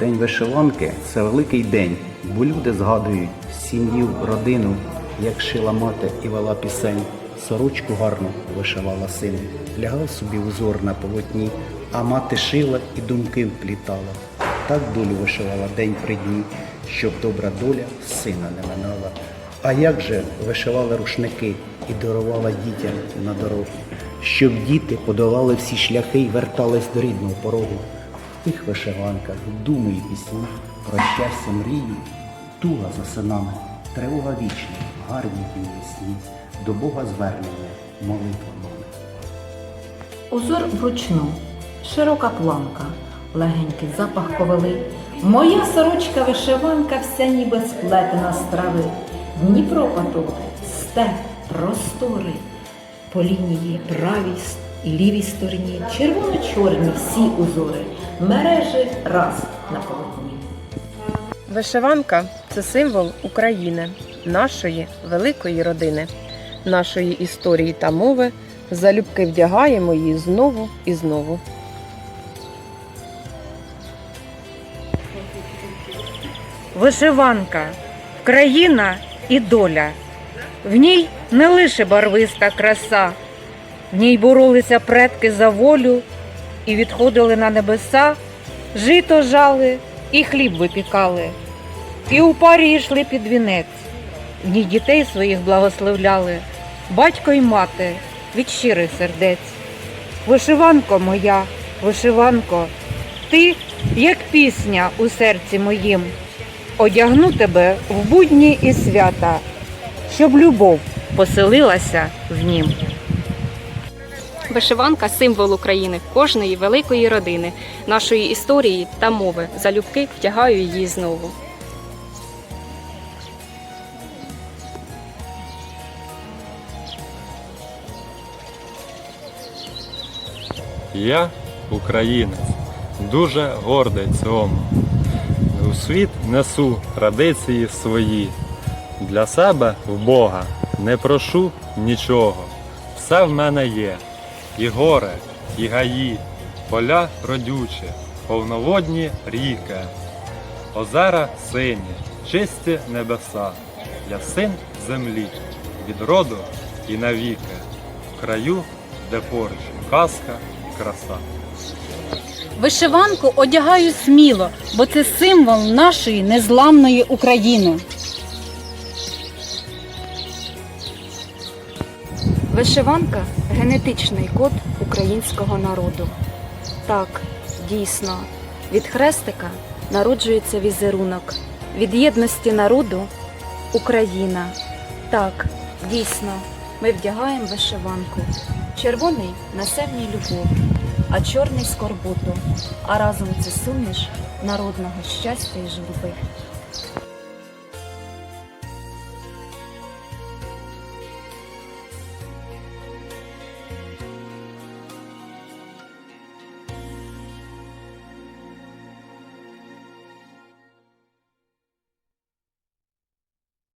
День вишиванки це великий день, бо люди згадують сім'ю, родину, як шила мати і вела пісень. Сорочку гарно вишивала син, лягав собі узор на полотні, а мати шила і думки вплітала. Так долю вишивала день при дні, щоб добра доля сина не минала. А як же вишивали рушники і дарувала дітям на дорогу, щоб діти подолали всі шляхи і вертались до рідного порогу. Тих вишиванках. Думи і про щастя мрії, туга за синами, тривога вічна, гарні дні весні, до Бога звернення, молитва мами. Узор вручну, широка планка, легенький запах ковили. Моя сорочка вишиванка вся ніби сплетена з трави. Дніпро потоки, степ, простори. По лінії правій і лівій стороні червоно-чорні всі узори, мережі раз на полотні. Вишиванка це символ України, нашої великої родини, нашої історії та мови. Залюбки вдягаємо її знову і знову. Вишиванка країна і доля. В ній не лише барвиста краса, в ній боролися предки за волю і відходили на небеса, жито жали і хліб випікали, і у парі йшли під вінець. В ній дітей своїх благословляли, батько й мати від щирих сердець. Вишиванко моя, вишиванко, ти, як пісня у серці моїм, одягну тебе в будні і свята, щоб любов поселилася в нім. Вишиванка символ України, кожної великої родини, нашої історії та мови. Залюбки втягаю її знову. Я українець, дуже гордий цьому. У світ несу традиції свої. Для себе в Бога не прошу нічого. Все в мене є. І горе, і гаї, поля родючі, повноводні ріки, озера сині, чисті небеса. Я син землі, від роду і навіки, в краю, де поруч казка і краса. Вишиванку одягаю сміло, бо це символ нашої незламної України. Вишиванка генетичний код українського народу. Так, дійсно, від хрестика народжується візерунок, від єдності народу Україна. Так, дійсно, ми вдягаємо вишиванку. Червоний несе в ній любов, а чорний скорботу, а разом це суміш народного щастя і журби.